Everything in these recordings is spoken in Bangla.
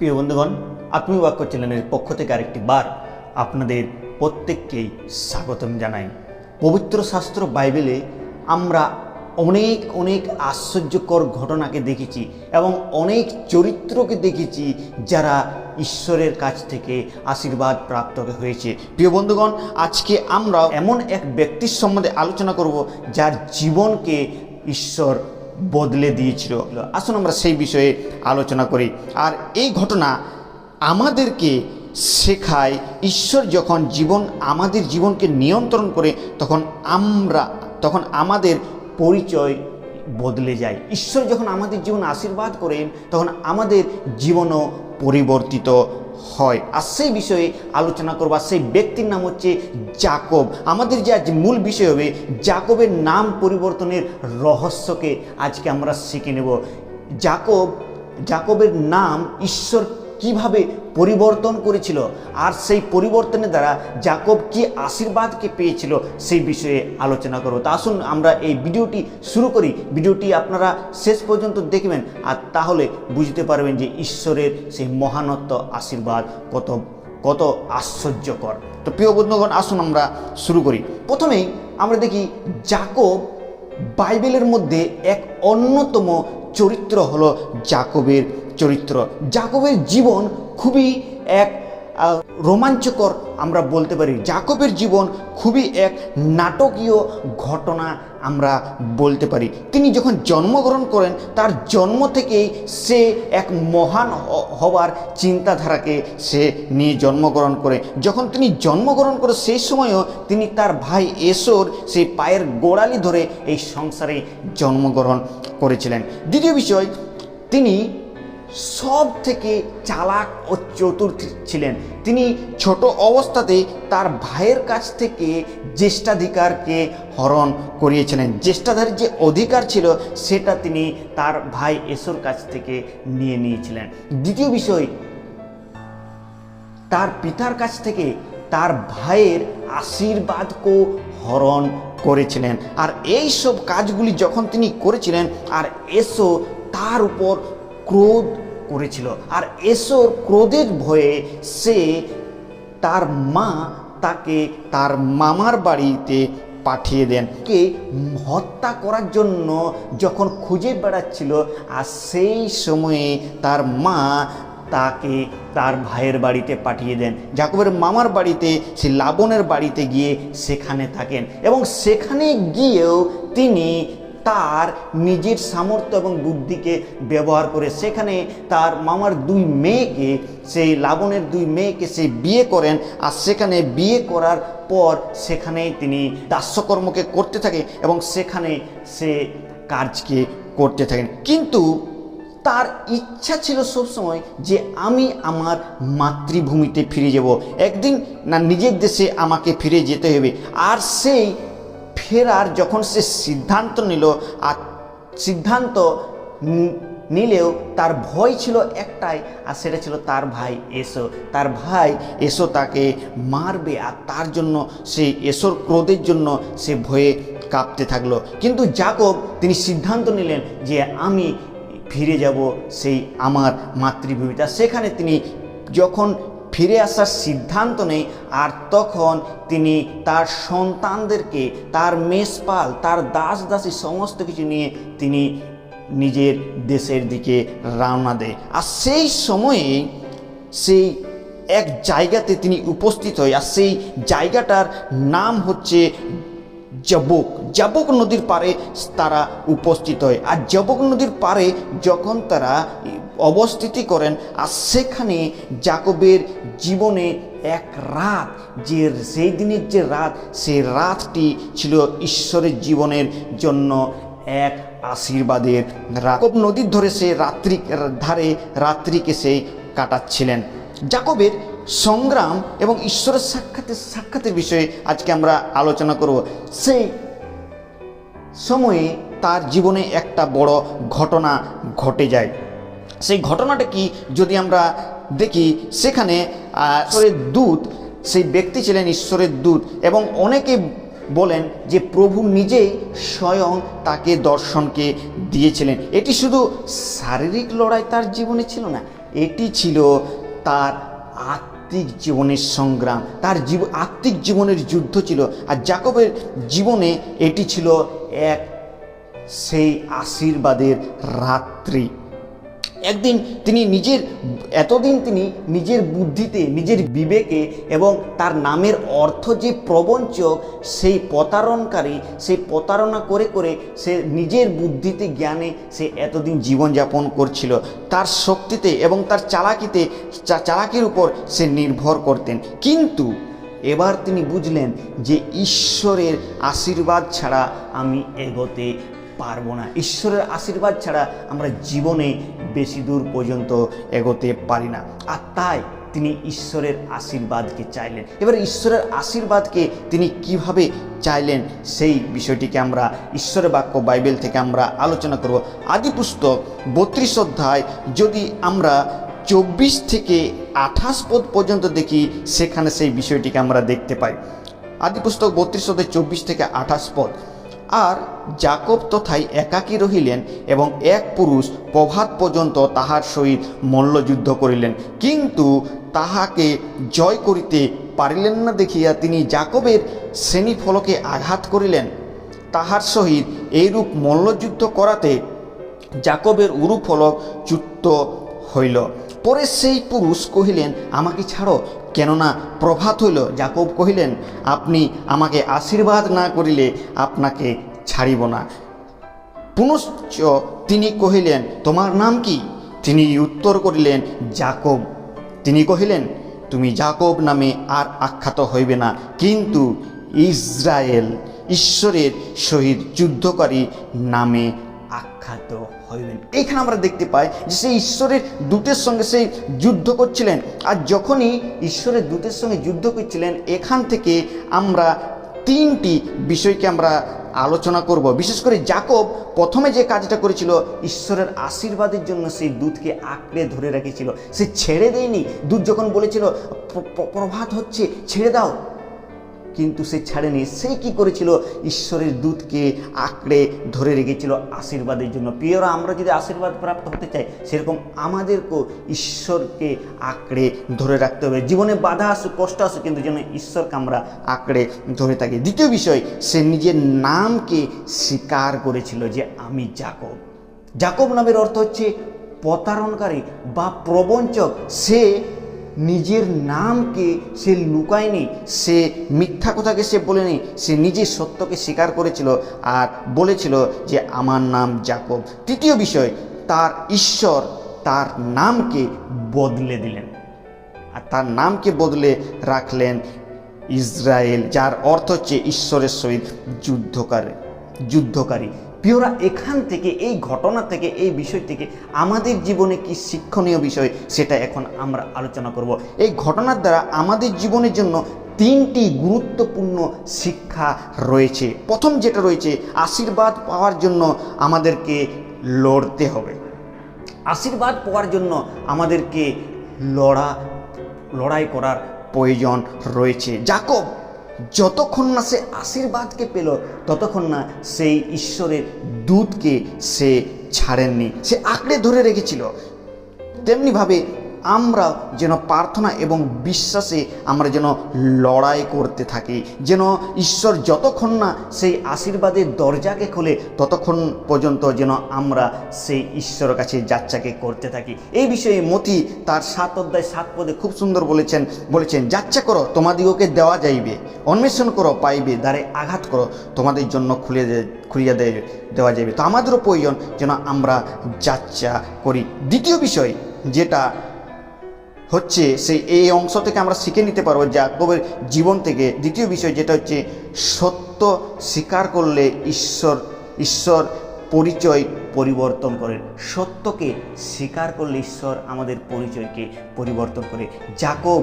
প্রিয় বন্ধুগণ, আত্মীয় বাক্য চ্যানেলের পক্ষ থেকে আরেকটি বার আপনাদের প্রত্যেককেই স্বাগতম জানাই। পবিত্র শাস্ত্র বাইবেলে আমরা অনেক অনেক আশ্চর্যকর ঘটনাকে দেখেছি এবং অনেক চরিত্রকে দেখেছি যারা ঈশ্বরের কাছ থেকে আশীর্বাদ প্রাপ্ত হয়েছে। প্রিয় বন্ধুগণ, আজকে আমরা এমন এক ব্যক্তির সম্বন্ধে আলোচনা করব যার জীবনকে ঈশ্বর বদলে দিয়েছিল। আসুন আমরা সেই বিষয়ে আলোচনা করি। আর এই ঘটনা আমাদেরকে শেখায়, ঈশ্বর যখন জীবন, আমাদের জীবনকে নিয়ন্ত্রণ করে তখন আমরা, তখন আমাদের পরিচয় বদলে যায়। ঈশ্বর যখন আমাদের জীবন আশীর্বাদ করেন, তখন আমাদের জীবনও পরিবর্তিত হয়। আর সেই বিষয়ে আলোচনা করব। আর সেই ব্যক্তির নাম হচ্ছে জাকব। আমাদের যে আজ মূল বিষয় হবে, জাকবের নাম পরিবর্তনের রহস্যকে আজকে আমরা শিখে নেব। জাকব, জাকবের নাম ঈশ্বর কীভাবে পরিবর্তন করেছিল আর সেই পরিবর্তনের দ্বারা জাকব কি আশীর্বাদকে পেয়েছিল সেই বিষয়ে আলোচনা করব। তা আসুন আমরা এই ভিডিওটি শুরু করি। ভিডিওটি আপনারা শেষ পর্যন্ত দেখবেন আর তাহলে বুঝতে পারবেন যে ঈশ্বরের সেই মহানত্ব আশীর্বাদ কত কত আশ্চর্যকর। তো প্রিয় বন্ধুগণ, আসুন আমরা শুরু করি। প্রথমেই আমরা দেখি জাকব বাইবেলের মধ্যে এক অন্যতম চরিত্র হলো জাকবের চরিত্র। জাকবের জীবন খুবই এক রোমাঞ্চকর আমরা বলতে পারি। জাকবের জীবন খুবই এক নাটকীয় ঘটনা আমরা বলতে পারি। তিনি যখন জন্মগ্রহণ করেন, তার জন্ম থেকেই সে এক মহান হবার চিন্তাধারাকে সে নিয়ে জন্মগ্রহণ করে। যখন তিনি জন্মগ্রহণ করে, সেই সময়ও তিনি তার ভাই এসোর সেই পায়ের গোড়ালি ধরে এই সংসারে জন্মগ্রহণ করেছিলেন। দ্বিতীয় বিষয়, তিনি সব থেকে চালাক ও চতুর ছিলেন। তিনি ছোট অবস্থাতে তার ভাইয়ের কাছ থেকে জ্যেষ্ঠাধিকারকে হরণ করিয়েছিলেন। জ্যেষ্ঠাধারীর যে অধিকার ছিল, সেটা তিনি তার ভাই এসোর কাছ থেকে নিয়ে নিয়েছিলেন। দ্বিতীয় বিষয়, তার পিতার কাছ থেকে তার ভাইয়ের আশীর্বাদকেও হরণ করেছিলেন। আর এই সব কাজগুলি যখন তিনি করেছিলেন, আর এসো তার উপর ক্রোধ করেছিল। আর এসোর ক্রোধের ভয়ে সে তার মা তাকে তার মামার বাড়িতে পাঠিয়ে দেন। কে? হত্যা করার জন্য যখন খুঁজে বেড়াচ্ছিল, আর সেই সময়ে তার মা তাকে তার ভাইয়ের বাড়িতে পাঠিয়ে দেন। জাকবের মামার বাড়িতে, সে লাবণের বাড়িতে গিয়ে সেখানে থাকেন। এবং সেখানে গিয়েও তিনি তার নিজের সামর্থ্য এবং বুদ্ধিকে ব্যবহার করে সেখানে তার মামার দুই মেয়েকে, সেই লাবণের দুই মেয়েকে সে বিয়ে করেন আর সেখানে বিয়ে করার পর সেখানে তিনি দাস্যকর্মকে করতে থাকে এবং সেখানে সে কাজকে করতে থাকেন। কিন্তু তার ইচ্ছা ছিল সবসময় যে আমি আমার মাতৃভূমিতে ফিরে যাব। একদিন না নিজের দেশে আমাকে ফিরে যেতে হবে। আর সেই ফেরার যখন সে সিদ্ধান্ত নিল, আর সিদ্ধান্ত নিলেও তার ভয় ছিল একটাই, আর সেটা ছিল তার ভাই এসো। তার ভাই এসো তাকে মারবে, আর তার জন্য সে এসোর ক্রোধের জন্য সে ভয়ে কাঁপতে থাকল। কিন্তু জাকব তিনি সিদ্ধান্ত নিলেন যে আমি ফিরে যাব সেই আমার মাতৃভূমিটা সেখানে তিনি যখন ফিরে আসার সিদ্ধান্ত নেই। আর তখন তিনি তার সন্তানদেরকে, তার মেষপাল তার দাস দাসী সমস্ত কিছু নিয়ে তিনি নিজের দেশের দিকে রওনা দেয়। আর সেই সময়ে সেই এক জায়গাতে তিনি উপস্থিত হয়। আর সেই জায়গাটার নাম হচ্ছে জবক জবক নদীর পারে তারা উপস্থিত হয়। আর জবক নদীর পারে যখন তারা অবস্থিতি করেন, আর সেখানে জাকবের জীবনে এক রাত, যে সেই দিনের যে রাত, সেই রাতটি ছিল ঈশ্বরের জীবনের জন্য এক আশীর্বাদের রাকব নদীর ধরে সে রাত্রি ধারে রাত্রিকে সে কাটাচ্ছিলেন। জাকবের সংগ্রাম এবং ঈশ্বরের সাক্ষাতের সাক্ষাতের বিষয়ে আজকে আমরা আলোচনা করব। সেই সময়ে তার জীবনে একটা বড় ঘটনা ঘটে যায়। সেই ঘটনাটা কি যদি আমরা দেখি, সেখানে ঈশ্বরের দূত, সেই ব্যক্তি ছিলেন ঈশ্বরের দূত এবং অনেকে বলেন যে প্রভু নিজেই স্বয়ং তাকে দর্শনকে দিয়েছিলেন। এটি শুধু শারীরিক লড়াই তার জীবনে ছিল না, এটি ছিল তার আত্মিক জীবনের সংগ্রাম। তার জীব আত্মিক জীবনের যুদ্ধ ছিল। আর জাকবের জীবনে এটি ছিল এক সেই আশীর্বাদের রাত্রি। একদিন তিনি নিজের, এতদিন তিনি নিজের বুদ্ধিতে, নিজের বিবেকে এবং তার নামের অর্থ যে প্রবঞ্চক, সেই প্রতারণকারী, সেই প্রতারণা করে করে সে নিজের বুদ্ধিতে জ্ঞানে সে এতদিন জীবনযাপন করছিল। তার শক্তিতে এবং তার চালাকিতে চালাকির উপর সে নির্ভর করতেন। কিন্তু এবার তিনি বুঝলেন যে ঈশ্বরের আশীর্বাদ ছাড়া আমি এগোতে পারব না। ঈশ্বরের আশীর্বাদ ছাড়া আমরা জীবনে বেশি দূর পর্যন্ত এগোতে পারি না। আর তাই তিনি ঈশ্বরের আশীর্বাদকে চাইলেন। এবার ঈশ্বরের আশীর্বাদকে তিনি কীভাবে চাইলেন সেই বিষয়টিকে আমরা ঈশ্বরের বাক্য বাইবেল থেকে আমরা আলোচনা করব। আদি পুস্তক বত্রিশ অধ্যায় যদি আমরা চব্বিশ থেকে আঠাশ পদ পর্যন্ত দেখি, সেখানে সেই বিষয়টিকে আমরা দেখতে পাই। আদি পুস্তক বত্রিশ অধ্যায় চব্বিশ থেকে আঠাশ পদ। আর জাকব তথায় একাকী রহিলেন এবং এক পুরুষ প্রভাত পর্যন্ত তাহার সহিত মল্লযুদ্ধ করিলেন। কিন্তু তাহাকে জয় করিতে পারিলেন না দেখিয়া তিনি জাকবের শ্রেণীফলকে আঘাত করিলেন। তাহার সহিত এইরূপ মল্লযুদ্ধ করাতে জাকবের উরুফলক চ্যুত হইল। পরে সেই পুরুষ কহিলেন, আমাকে ছাড়ো কেননা প্রভাত হইল জাকব কহিলেন, আপনি আমাকে আশীর্বাদ না করিলে আপনাকে ছাড়িব না। পুনশ্চ তিনি কহিলেন, তোমার নাম কি? তিনি উত্তর করিলেন জাকব তিনি কহিলেন, তুমি জাকব নামে আর আখ্যাত হইবে না, কিন্তু ইসরায়েল, ঈশ্বরের সহিত যুদ্ধকারী নামে আখ্যাত হইবেন। এখানে আমরা দেখতে পাই যে সেই ঈশ্বরের দূতের সঙ্গে সেই যুদ্ধ করছিলেন। আর যখনই ঈশ্বরের দূতের সঙ্গে যুদ্ধ করছিলেন, এখান থেকে আমরা তিনটি বিষয়কে আমরা আলোচনা করব। বিশেষ করে জাকব প্রথমে যে কাজটা করেছিল, ঈশ্বরের আশীর্বাদের জন্য সেই দুধকে আঁকড়ে ধরে রেখেছিল। সে ছেড়ে দেয়নি। দুধ যখন বলেছিল, "প্র- প্র- প্রভাত হচ্ছে, ছেড়ে দাও। কিন্তু সে ছাড়েনি। সে কি করেছিল? ঈশ্বরের দূতকে আঁকড়ে ধরে রেখেছিল আশীর্বাদের জন্য। প্রিয়রা, আমরা যদি আশীর্বাদ প্রাপ্ত হতে চাই, সেরকম আমাদেরকেও ঈশ্বরকে আঁকড়ে ধরে রাখতে হবে। জীবনে বাধা আসুক, কষ্ট আসুক, কিন্তু যেন ঈশ্বরকে আমরা আঁকড়ে ধরে থাকি। দ্বিতীয় বিষয়, সে নিজের নামকে স্বীকার করেছিল যে আমি জাকব জাকব নামের অর্থ হচ্ছে প্রতারণকারী বা প্রবঞ্চক। সে নিজের নামকে সে লুকায়নি, সে মিথ্যা কথাকে সে বলেনি, সে নিজের সত্যকে স্বীকার করেছিল আর বলেছিল যে আমার নাম জাকব। তৃতীয় বিষয়, তার ঈশ্বর তার নামকে বদলে দিলেন। আর তার নামকে বদলে রাখলেন ইসরায়েল, যার অর্থ হচ্ছে ঈশ্বরের সহিত যুদ্ধকারী যুদ্ধকারী। প্রিয়রা এখান থেকে, এই ঘটনা থেকে, এই বিষয় থেকে আমাদের জীবনে কি শিক্ষণীয় বিষয় সেটা এখন আমরা আলোচনা করব। এই ঘটনার দ্বারা আমাদের জীবনের জন্য তিনটি গুরুত্বপূর্ণ শিক্ষা রয়েছে। প্রথম যেটা রয়েছে, আশীর্বাদ পাওয়ার জন্য আমাদেরকে লড়তে হবে। আশীর্বাদ পাওয়ার জন্য আমাদেরকে লড়া, লড়াই করার প্রয়োজন রয়েছে। জাকব যতক্ষণ না সে আশীর্বাদকে পেল, ততক্ষণ না সেই ঈশ্বরের দুধকে সে ছাড়েননি। সে আঁকড়ে ধরে রেখেছিল। তেমনিভাবে আমরা যেন প্রার্থনা এবং বিশ্বাসে আমরা যেন লড়াই করতে থাকি, যেন ঈশ্বর যতক্ষণ না সেই আশীর্বাদের দরজাকে খোলে, ততক্ষণ পর্যন্ত যেন আমরা সেই ঈশ্বরের কাছে যাচ্চাকে করতে থাকি। এই বিষয়ে মতি তার সাত অধ্যায় সাত পদে খুব সুন্দর বলেছেন বলেছেন যাচ্চা করো, তোমাদিগকে দেওয়া যাইবে, অন্বেষণ করো, পাইবে, দ্বারে আঘাত করো, তোমাদের জন্য খুলে খুলিয়া দেওয়া যাবে তো আমাদেরও প্রয়োজন যেন আমরা যাচ্চা করি। দ্বিতীয় বিষয় যেটা হচ্ছে সেই এই অংশ থেকে আমরা শিখে নিতে পারব জাকবের জীবন থেকে। দ্বিতীয় বিষয় যেটা হচ্ছে, সত্য স্বীকার করলে ঈশ্বর ঈশ্বর পরিচয় পরিবর্তন করেন সত্যকে স্বীকার করলে ঈশ্বর আমাদের পরিচয়কে পরিবর্তন করে। জাকব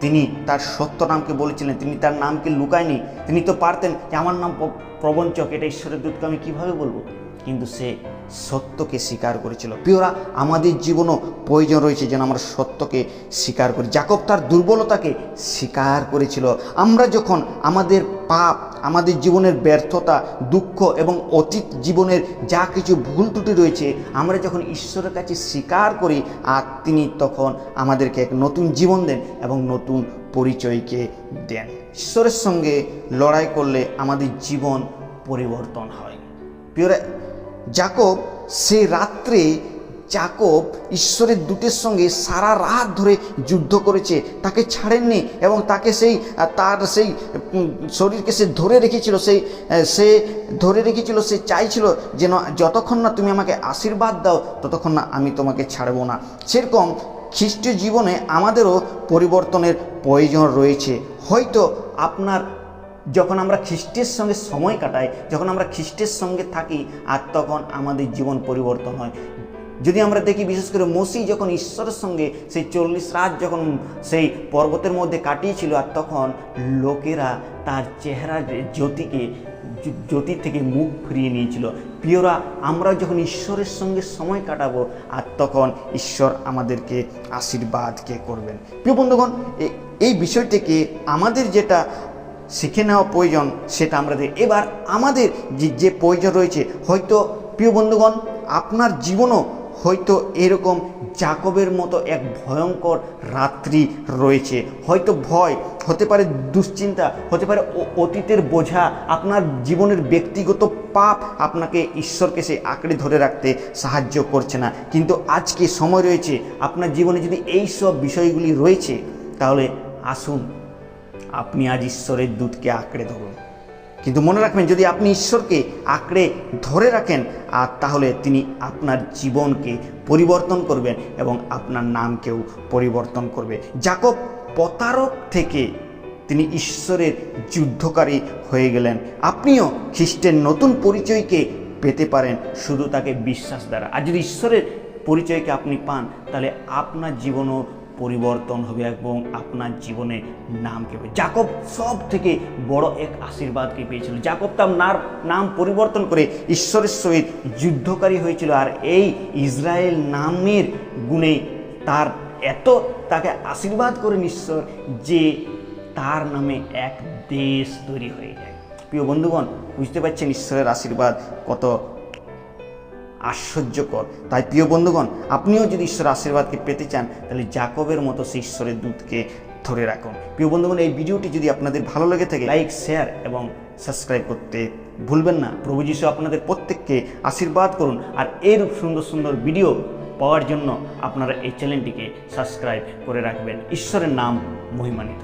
তিনি তার সত্য নামকে বলেছিলেন, তিনি তার নামকে লুকায়নি। তিনি তো পারতেন যে, আমার নাম প্রবঞ্চক, এটা ঈশ্বরের দূতকে আমি কীভাবে বলব? কিন্তু সে সত্যকে স্বীকার করেছিল। প্রিয়রা, আমাদের জীবনও প্রয়োজন রয়েছে যেন আমরা সত্যকে স্বীকার করি। জাকব তার দুর্বলতাকে স্বীকার করেছিল। আমরা যখন আমাদের পাপ, আমাদের জীবনের ব্যর্থতা, দুঃখ এবং অতীত জীবনের যা কিছু ভুল ত্রুটি রয়েছে, আমরা যখন ঈশ্বরের কাছে স্বীকার করি, আর তিনি তখন আমাদেরকে এক নতুন জীবন দেন এবং নতুন পরিচয়কে দেন। ঈশ্বরের সঙ্গে লড়াই করলে আমাদের জীবন পরিবর্তন হয়। প্রিয়রা জাকব, সে রাত্রে জাকব ঈশ্বরের দূতের সঙ্গে সারা রাত ধরে যুদ্ধ করেছে। তাকে ছাড়েননি এবং তাকে সেই, তার সেই শরীরকে সে ধরে রেখেছিল, সেই, সে ধরে রেখেছিল, সে চাইছিল যেন যতক্ষণ না তুমি আমাকে আশীর্বাদ দাও, ততক্ষণ না আমি তোমাকে ছাড়বো না। সেরকম খ্রিস্টীয় জীবনে আমাদেরও পরিবর্তনের প্রয়োজন রয়েছে। হয়তো আপনার যখন আমরা খ্রিস্টের সঙ্গে সময় কাটাই, যখন আমরা খ্রিস্টের সঙ্গে থাকি, আর তখন আমাদের জীবন পরিবর্তন হয়। যদি আমরা দেখি, বিশেষ করে মসি যখন ঈশ্বরের সঙ্গে, সেই চল্লিশ রাত যখন সেই পর্বতের মধ্যে কাটিয়েছিল, আর তখন লোকেরা তার চেহারার জ্যোতিকে জ্যো- জ্যোতি থেকে মুখ ফিরিয়ে নিয়েছিল। প্রিয়রা, আমরা যখন ঈশ্বরের সঙ্গে সময় কাটাবো, আর তখন ঈশ্বর আমাদেরকে আশীর্বাদকে করবেন। প্রিয় বন্ধুগণ এই বিষয়টিকে আমাদের যেটা শিখে নেওয়া প্রয়োজন, সেটা আমরা দেখি এবার আমাদের যে যে প্রয়োজন রয়েছে, হয়তো, প্রিয় বন্ধুগণ, আপনার জীবনও হয়তো এরকম জাকবের মতো এক ভয়ঙ্কর রাত্রি রয়েছে। হয়তো ভয়, হতে পারে দুশ্চিন্তা, হতে পারে অতীতের বোঝা, আপনার জীবনের ব্যক্তিগত পাপ আপনাকে ঈশ্বরকে সে আঁকড়ে ধরে রাখতে সাহায্য করছে না। কিন্তু আজকে সময় রয়েছে, আপনার জীবনে যদি এই সব বিষয়গুলি রয়েছে, তাহলে আসুন আপনি আজ ঈশ্বরের দূতকে আঁকড়ে ধরুন। কিন্তু মনে রাখবেন, যদি আপনি ঈশ্বরকে আঁকড়ে ধরে রাখেন, আর তাহলে তিনি আপনার জীবনকে পরিবর্তন করবেন এবং আপনার নামকেও পরিবর্তন করবে। জাকব প্রতারক থেকে তিনি ঈশ্বরের যুদ্ধকারী হয়ে গেলেন। আপনিও খ্রিস্টের নতুন পরিচয়কে পেতে পারেন শুধু তাকে বিশ্বাস দ্বারা। আর যদি ঈশ্বরের পরিচয়কে আপনি পান, তাহলে আপনার জীবনও পরিবর্তন হবে এবং আপনার জীবনে নাম কেবে জাকব সব থেকে বড় এক আশীর্বাদকে পেয়েছিল। জাকব তার নার নাম পরিবর্তন করে ঈশ্বরের সহিত যুদ্ধকারী হয়েছিল আর এই ইসরায়েল নামের গুণে তার এত তাকে আশীর্বাদ করেন ঈশ্বর যে তার নামে এক দেশ তৈরি হয়ে যায়। প্রিয় বন্ধুগণ, বুঝতে পারছেন ঈশ্বরের আশীর্বাদ কত আশ্চর্যকর। তাই প্রিয় বন্ধুগণ, আপনিও যদি ঈশ্বরের আশীর্বাদকে পেতে চান, তাহলে জাকবের মতো সেই ঈশ্বরের দূতকে ধরে রাখুন। প্রিয় বন্ধুগণ, এই ভিডিওটি যদি আপনাদের ভালো লেগে থাকে, লাইক, শেয়ার এবং সাবস্ক্রাইব করতে ভুলবেন না। প্রভু যিশু আপনাদের প্রত্যেককে আশীর্বাদ করুন আর এরূপ সুন্দর সুন্দর ভিডিও পাওয়ার জন্য আপনারা এই চ্যানেলটিকে সাবস্ক্রাইব করে রাখবেন। ঈশ্বরের নাম মহিমানিত